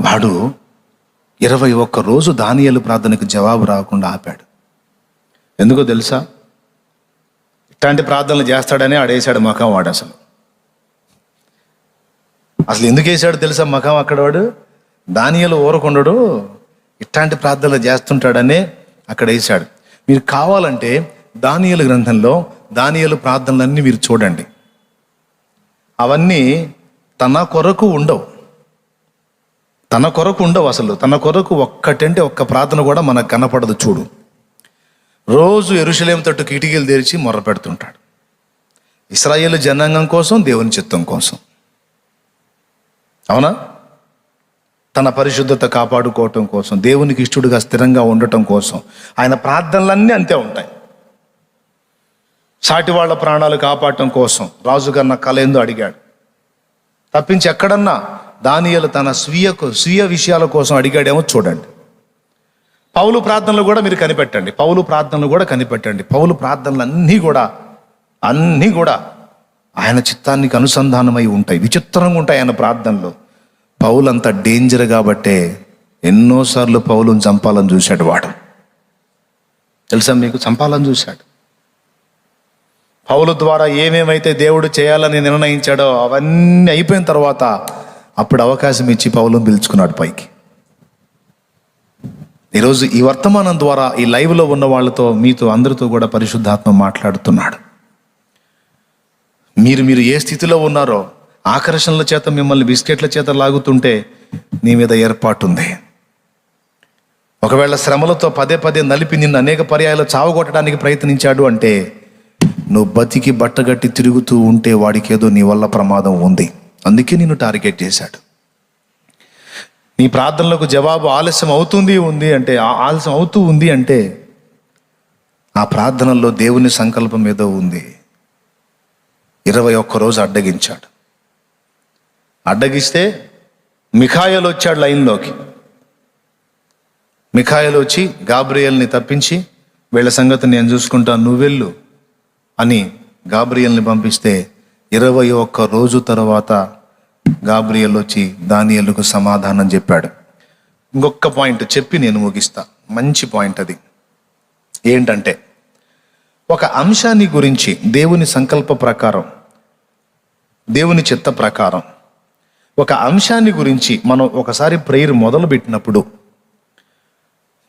వాడు ఇరవై ఒక్క రోజు దానియలు ప్రార్థనకు జవాబు రాకుండా ఆపాడు. ఎందుకో తెలుసా? ఇట్లాంటి ప్రార్థనలు చేస్తాడని ఆడేశాడు మకం వాడు అసలు. అసలు ఎందుకు వేసాడు తెలుసా మకం అక్కడ వాడు? దానియలు ఊరకుండడు ఇట్లాంటి ప్రార్థనలు చేస్తుంటాడనే అక్కడ వేశాడు. మీరు కావాలంటే దానియలు గ్రంథంలో దానియలు ప్రార్థనలన్నీ మీరు చూడండి. అవన్నీ తన కొరకు ఉండవు. తన కొరకు ఉండవు అసలు. తన కొరకు ఒక్కటంటే ఒక్క ప్రార్థన కూడా మనకు కనపడదు చూడు. రోజు ఎరుషలేం తట్టు కిటికీలు తెరిచి మొర్ర పెడుతుంటాడు. ఇస్రాయేల్ జనాంగం కోసం దేవుని చిత్తం కోసం. అవునా? తన పరిశుద్ధత కాపాడుకోవటం కోసం దేవునికి ఇష్టడుగా స్థిరంగా ఉండటం కోసం. ఆయన ప్రార్థనలన్నీ అంతే ఉంటాయి. సాటి వాళ్ళ ప్రాణాలు కాపాడటం కోసం. రాజుగారు నా కళ ఏందో అడిగాడు. తప్పించి ఎక్కడన్నా దానియలు తన స్వీయ స్వీయ విషయాల కోసం అడిగాడేమో చూడండి. పౌలు ప్రార్థనలు కూడా మీరు కనిపెట్టండి. పౌలు ప్రార్థనలు కూడా కనిపెట్టండి. పౌలు ప్రార్థనలు అన్నీ కూడా అన్నీ కూడా ఆయన చిత్తానికి అనుసంధానమై ఉంటాయి. విచిత్రంగా ఉంటాయి ఆయన ప్రార్థనలు. పౌలు అంత డేంజర్ కాబట్టే ఎన్నోసార్లు పౌలుని చంపాలని చూశాడు వాడు. తెలుసా మీకు? చంపాలని చూశాడు. పౌలు ద్వారా ఏమేమైతే దేవుడు చేయాలని నిర్ణయించాడో అవన్నీ అయిపోయిన తర్వాత అప్పుడు అవకాశం ఇచ్చి పౌలను పిలుచుకున్నాడు పైకి. ఈరోజు ఈ వర్తమానం ద్వారా ఈ లైవ్లో ఉన్న వాళ్ళతో మీతో అందరితో కూడా పరిశుద్ధాత్మ మాట్లాడుతున్నాడు. మీరు మీరు ఏ స్థితిలో ఉన్నారో ఆకర్షణల చేత మిమ్మల్ని బిస్కెట్ల చేత లాగుతుంటే నీ మీద ఏర్పాటు ఉంది ఒకవేళ శ్రమలతో పదే పదే నలిపి నిన్ను అనేక పర్యాయాలు చావగొట్టడానికి ప్రయత్నించాడు అంటే నువ్వు బతికి బట్టగట్టి తిరుగుతూ ఉంటే వాడికేదో నీ వల్ల ప్రమాదం ఉంది. అందుకే నిన్ను టార్గెట్ చేశాడు. నీ ప్రార్థనలకు జవాబు ఆలస్యం అవుతుంది ఉంది అంటే ఆలస్యం అవుతూ ఉంది అంటే ఆ ప్రార్థనల్లో దేవుని సంకల్పం ఏదో ఉంది. ఇరవై ఒక్క రోజు అడ్డగించాడు. అడ్డగిస్తే మిఖాయలు వచ్చాడు లైన్లోకి. మిఖాయలు వచ్చి గాబ్రియల్ని తప్పించి వీళ్ళ సంగతి నేను చూసుకుంటాను నువ్వెళ్ళు అని గాబ్రియల్ని పంపిస్తే ఇరవై ఒక్క రోజు తర్వాత గాబ్రియల్ వచ్చి దానియలకు సమాధానం చెప్పాడు. ఇంకొక పాయింట్ చెప్పి నేను ముగిస్తా. మంచి పాయింట్ అది. ఏంటంటే ఒక అంశాన్ని గురించి దేవుని సంకల్ప ప్రకారం దేవుని చిత్త ప్రకారం ఒక అంశాన్ని గురించి మనం ఒకసారి ప్రేయర్ మొదలు పెట్టినప్పుడు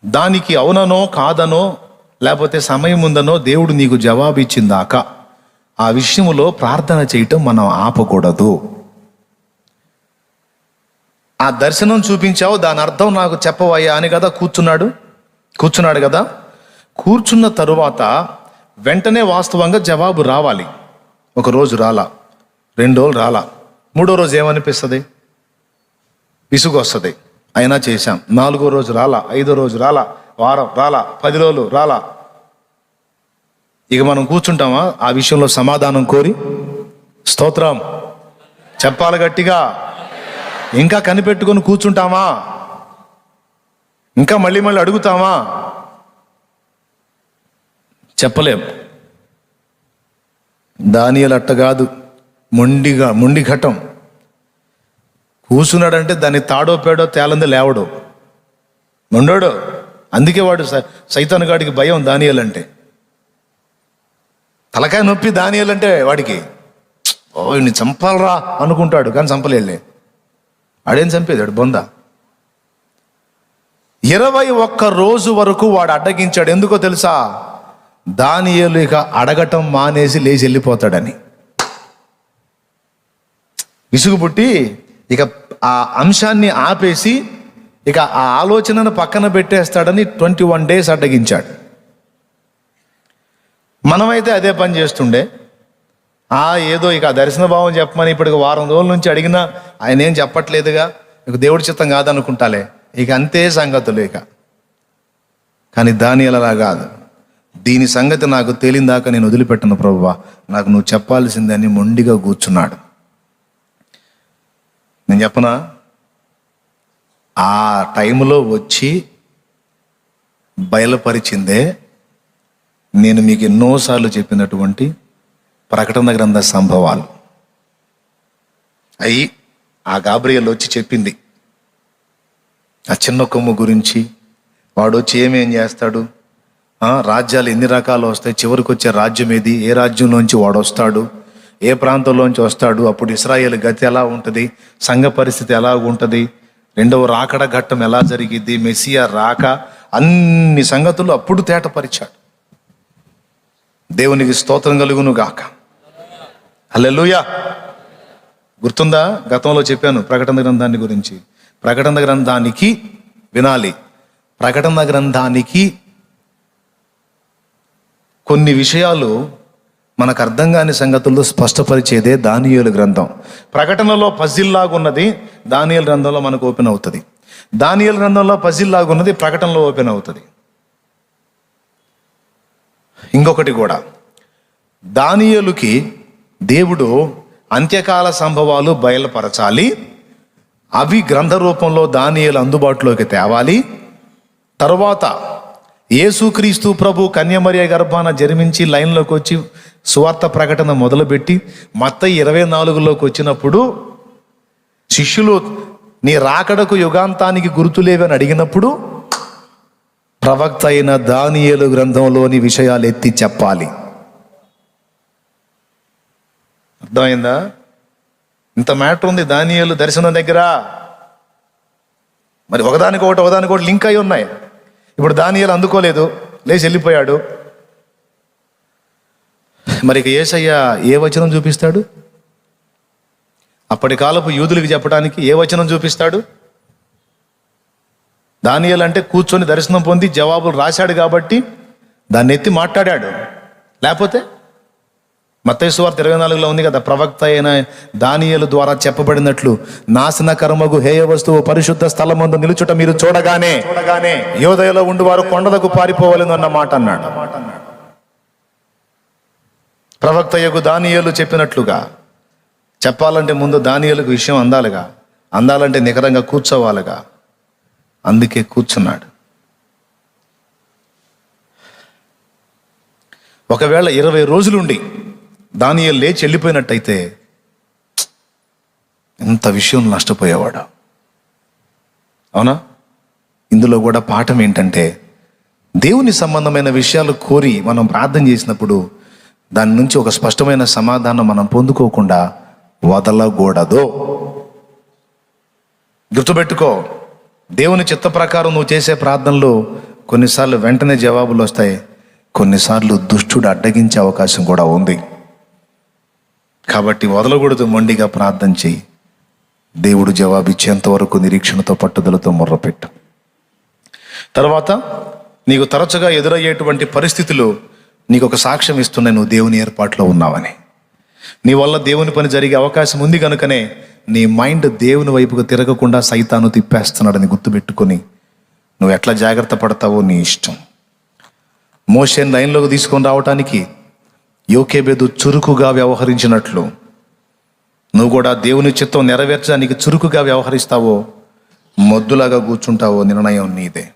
దానికి అవుననో కాదనో లేకపోతే సమయం ఉందనో దేవుడు నీకు జవాబు ఆ విషయంలో ప్రార్థన చేయటం మనం ఆపకూడదు. ఆ దర్శనం చూపించావు దాని అర్థం నాకు చెప్పవయ్యా అని కదా కూర్చున్నాడు? కూర్చున్నాడు కదా? కూర్చున్న తరువాత వెంటనే వాస్తవంగా జవాబు రావాలి. ఒక రోజు రాలా రెండు రోజులు రాలా మూడో రోజు ఏమనిపిస్తుంది? విసుగు వస్తుంది అయినా చేశాం. నాలుగో రోజు రాలా ఐదో రోజు రాలా వారం రాలా పది రోజులు రాలా ఇక మనం కూర్చుంటామా? ఆ విషయంలో సమాధానం కోరి స్తోత్రం. చెప్పాలి గట్టిగా. ఇంకా కనిపెట్టుకొని కూర్చుంటామా? ఇంకా మళ్ళీ మళ్ళీ అడుగుతామా? చెప్పలేం. దానియలు అట్ట కాదు. మొండిగా మొండి ఘటం. కూర్చున్నాడంటే దాన్ని తాడో పేడో తేలంది లేవడు. మొండోడు. అందుకే వాడు స- సైతాను గాడికి భయం దానియాలంటే. తలకాయ నొప్పి దానియాలంటే వాడికి ఓ ఇన్ని చంపాలరా అనుకుంటాడు కానీ చంపలేలే ఆడేం చంపేదాడు బొంద. ఇరవై ఒక్క రోజు వరకు వాడు అడ్డగించాడు. ఎందుకో తెలుసా? దానియలు ఇక అడగటం మానేసి లేచి వెళ్ళిపోతాడని. విసుగు పుట్టి ఇక ఆ అంశాన్ని ఆపేసి ఇక ఆ ఆలోచనను పక్కన పెట్టేస్తాడని ట్వంటీ వన్ డేస్ అడ్డగించాడు. మనమైతే అదే పని చేస్తుండే. ఆ ఏదో ఇక దర్శన భావం చెప్పమని ఇప్పటికి వారం రోజుల నుంచి అడిగినా ఆయన ఏం చెప్పట్లేదుగా. ఇక దేవుడి చిత్తం కాదనుకుంటాలే. ఇక అంతే సంగతులు ఇక. కానీ దాని అలా కాదు. దీని సంగతి నాకు తేలిందాక నేను వదిలిపెట్టను ప్రభువా. నాకు నువ్వు చెప్పాల్సిందని మొండిగా కూర్చున్నాడు. నేను చెప్పనా? ఆ టైంలో వచ్చి బయలుపరిచిందే నేను మీకు ఎన్నోసార్లు చెప్పినటువంటి ప్రకటన గ్రంథ సంభవాలు. అయి ఆ గాబ్రియల్ వచ్చి చెప్పింది. ఆ చిన్న కొమ్ము గురించి వాడు వచ్చి ఏమేం చేస్తాడు? రాజ్యాలు ఎన్ని రకాలు వస్తాయి? చివరికి వచ్చే రాజ్యం ఏది? ఏ రాజ్యంలోంచి వాడు వస్తాడు? ఏ ప్రాంతంలోంచి వస్తాడు? అప్పుడు ఇస్రాయేల్ గతి ఎలా ఉంటుంది? సంఘ పరిస్థితి ఎలా ఉంటుంది? రెండవ రాకడ ఘట్టం ఎలా జరిగింది మెస్సియా రాక అన్ని సంగతులు అప్పుడు తేటపరిచాడు. దేవునికి స్తోత్రం కలుగును గాక. అల్లెలుయా గుర్తుందా? గతంలో చెప్పాను ప్రకటన గ్రంథాన్ని గురించి. ప్రకటన గ్రంథానికి వినాలి. ప్రకటన గ్రంథానికి కొన్ని విషయాలు మనకు అర్థం కాని సంగతుల్లో స్పష్టపరిచేదే దానియుల గ్రంథం. ప్రకటనలో పజిల్లాగున్నది దానియల గ్రంథంలో మనకు ఓపెన్ అవుతుంది. దానియల గ్రంథంలో పజిల్లాగున్నది ప్రకటనలో ఓపెన్ అవుతుంది. ఇంకొకటి కూడా. దానియలుకి దేవుడు అంత్యకాల సంభవాలు బయలుపరచాలి. అవి గ్రంథ రూపంలో దానియలు అందుబాటులోకి తేవాలి. తర్వాత యేసుక్రీస్తు ప్రభు కన్యమర్య గర్భాన జన్మించి లైన్లోకి వచ్చి సువార్త ప్రకటన మొదలుపెట్టి మత్త ఇరవై నాలుగులోకి వచ్చినప్పుడు శిష్యులు నీ రాకడకు యుగాంతానికి గుర్తులేవని అడిగినప్పుడు ప్రవక్త అయిన దానియేలు గ్రంథంలోని విషయాలు ఎత్తి చెప్పాలి. అర్థమైందా? ఇంత మ్యాటర్ ఉంది దానియేలు దర్శనం దగ్గర. మరి ఒకదానికి ఒకటి ఒకదానికి ఒకటి లింక్ అయి ఉన్నాయి. ఇప్పుడు దానియేలు అందుకోలేదు లేచి వెళ్ళిపోయాడు. మరి ఇక ఏసయ్య ఏ వచనం చూపిస్తాడు? అప్పటి కాలపు యూదులకు చెప్పడానికి ఏ వచనం చూపిస్తాడు? దానియేలు అంటే కూర్చొని దర్శనం పొంది జవాబులు రాశాడు కాబట్టి దాన్ని ఎత్తి మాట్లాడాడు. లేకపోతే మత్తయి వార్త ఇరవై నాలుగులో ఉంది కదా ప్రవక్త అయిన దానియేలు ద్వారా చెప్పబడినట్లు నాశన కర్మగు హేయ వస్తువు పరిశుద్ధ స్థలమందు నిలుచుట మీరు చూడగానే చూడగానే యోదయలో ఉండి వారు కొండలకు పారిపోవాలని అన్న మాట అన్నాడు. ప్రవక్త యగు దానియేలు చెప్పినట్లుగా చెప్పాలంటే ముందు దానియేలుకు విషయం అందాలిగా అందాలంటే నికరంగా కూర్చోవాలిగా అందుకే కూర్చున్నాడు. ఒకవేళ ఇరవై రోజులుండి దానియల్ లేచి వెళ్ళిపోయినట్టయితే ఎంత విషయం నష్టపోయేవాడు. అవునా? ఇందులో కూడా పాఠం ఏంటంటే దేవుని సంబంధమైన విషయాలు కోరి మనం ప్రార్థన చేసినప్పుడు దాని నుంచి ఒక స్పష్టమైన సమాధానం మనం పొందుకోకుండా వదలకూడదు. గుర్తుపెట్టుకో. దేవుని చిత్త ప్రకారం నువ్వు చేసే ప్రార్థనలు కొన్నిసార్లు వెంటనే జవాబులు వస్తాయి. కొన్నిసార్లు దుష్టుడు అడ్డగించే అవకాశం కూడా ఉంది. కాబట్టి వదలకూడదు మొండిగా ప్రార్థన చెయ్యి దేవుడు జవాబిచ్చేంత వరకు నిరీక్షణతో పట్టుదలతో మొర్రపెట్టు. తర్వాత నీకు తరచుగా ఎదురయ్యేటువంటి పరిస్థితులు నీకు ఒక సాక్ష్యం ఇస్తున్నాయి నువ్వు దేవుని ఏర్పాట్లో ఉన్నావని. నీ వల్ల దేవుని పని జరిగే అవకాశం ఉంది కనుకనే నీ మైండ్ దేవుని వైపుకు తిరగకుండా సైతాను తిప్పేస్తున్నాడని గుర్తుపెట్టుకొని నువ్వు ఎట్లా జాగ్రత్త పడతావో నీ ఇష్టం. మోషన్ లైన్లోకి తీసుకొని రావటానికి యోకేబేదు చురుకుగా వ్యవహరించినట్లు నువ్వు కూడా దేవుని చిత్తం నెరవేర్చడానికి చురుకుగా వ్యవహరిస్తావో మొద్దులాగా కూర్చుంటావో నిర్ణయం నీదే.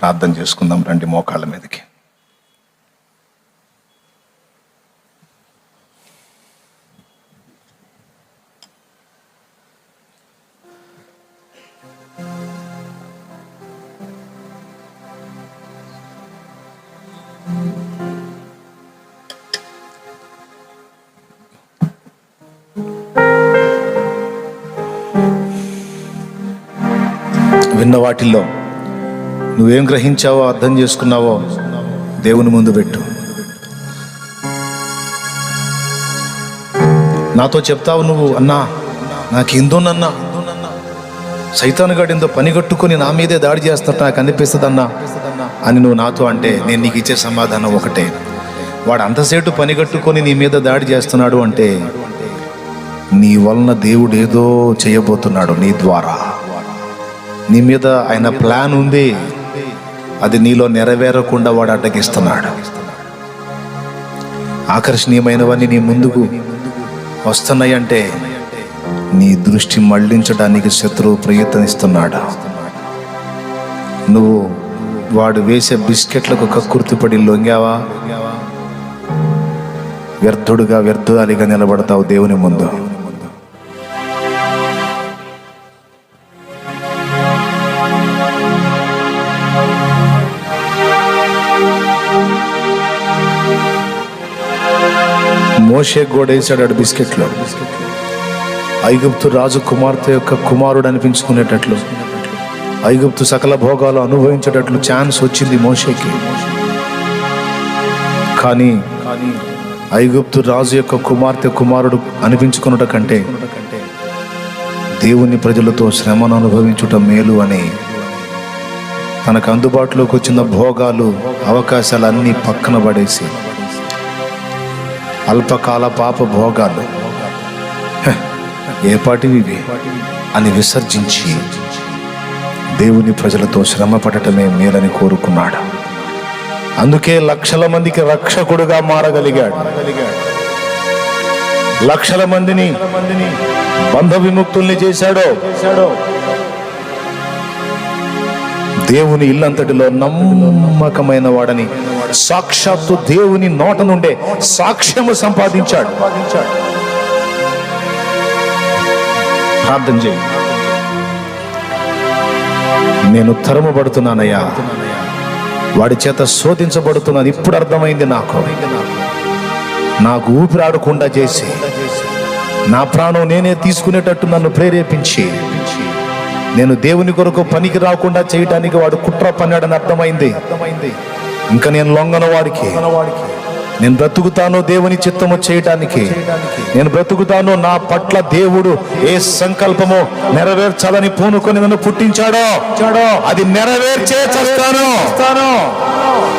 ప్రార్థన చేసుకుందాం రండి మోకాళ్ళ మీదకి. విన్న వాటిల్లో నువ్వేం గ్రహించావో అర్థం చేసుకున్నావో దేవుని ముందు పెట్టు. నాతో చెప్తావు నువ్వు అన్నా నాకేందోనన్నా? సైతాన్ గడిందో పని కట్టుకొని నా మీదే దాడి చేస్తున్నట్టు నాకు అనిపిస్తుందన్నా అని నువ్వు నాతో అంటే నేను నీకు ఇచ్చే సమాధానం ఒకటే. వాడు అంతసేటు పని కట్టుకొని నీ మీద దాడి చేస్తున్నాడు అంటే నీ వలన దేవుడు ఏదో చేయబోతున్నాడు నీ ద్వారా. నీ మీద ఆయన ప్లాన్ ఉంది. అది నీలో నెరవేరకుండా వాడు అడ్డగిస్తున్నాడు. ఆకర్షణీయమైనవన్నీ నీ ముందుకు వస్తున్నాయంటే నీ దృష్టి మళ్ళించడానికి శత్రువు ప్రయత్నిస్తున్నాడు? నువ్వు వాడు వేసే బిస్కెట్లకు కక్కుర్తిపడి లొంగావా? వ్యర్థుడుగా వ్యర్థాలిగా నిలబడతావు దేవుని ముందు. మోషే గోడేశాడు ఆడు బిస్కెట్లో. ఐగుప్తు రాజు కుమార్తె యొక్క కుమారుడు అనిపించుకునేటట్లు. ఐగుప్తు సకల భోగాలు అనుభవించేటట్లు ఛాన్స్ వచ్చింది మోషేకి. కానీ ఐగుప్తు రాజు యొక్క కుమార్తె కుమారుడు అనిపించుకున్నట కంటే దేవుని ప్రజలతో శ్రమను అనుభవించుట మేలు అని. తనకు అందుబాటులోకి వచ్చిన భోగాలు అవకాశాలన్నీ పక్కన పడేసి అల్పకాల పాప భోగాలు. ఏపాటివి అని విసర్జించి దేవుని ప్రజలతో శ్రమ పడటమే మేలని కోరుకున్నాడు. అందుకే లక్షల మందికి రక్షకుడుగా మారగలిగాడు. లక్షల మందిని బంధ విముక్తుల్ని చేశాడో. దేవుని ఇల్లంతటిలో నమ్మకమైన వాడని సాక్షాత్తు దేవుని నోట నుండే సాక్ష్యము సంపాదించాడు. ప్రార్థన చేయి. నేను తరమబడుతున్నానయ్యా. వాడి చేత శోధించబడుతున్నాను ఇప్పుడు అర్థమైంది నాకు. నాకు ఊపిరాడకుండా చేసి నా ప్రాణం నేనే తీసుకునేటట్టు నన్ను ప్రేరేపించి నేను దేవుని కొరకు పనికి రాకుండా చేయటానికి వాడు కుట్ర పన్నాడని అర్థమైంది అర్థమైంది. ఇంకా నేను లొంగన వాడికి. నేను బ్రతుకుతాను దేవుని చిత్తము చేయటానికి. నేను బ్రతుకుతాను నా పట్ల దేవుడు ఏ సంకల్పమో నెరవేర్చాలని పూనుకొని నన్ను పుట్టించాడో అది నెరవేర్చే చేస్తాను.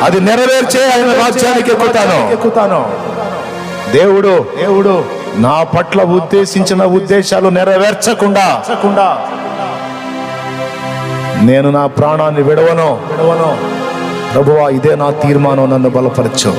అది నెరవేర్చే ఆయన రాజ్యానికి ఎక్కుతాను. ఎక్కుతాను. దేవుడు దేవుడు నా పట్ల ఉద్దేశించిన ఉద్దేశాలు నెరవేర్చకుండా నేను నా ప్రాణాన్ని విడవను. విడవను. ప్రభువా ఇదే నా తీర్మానం నన్ను బలపరచు.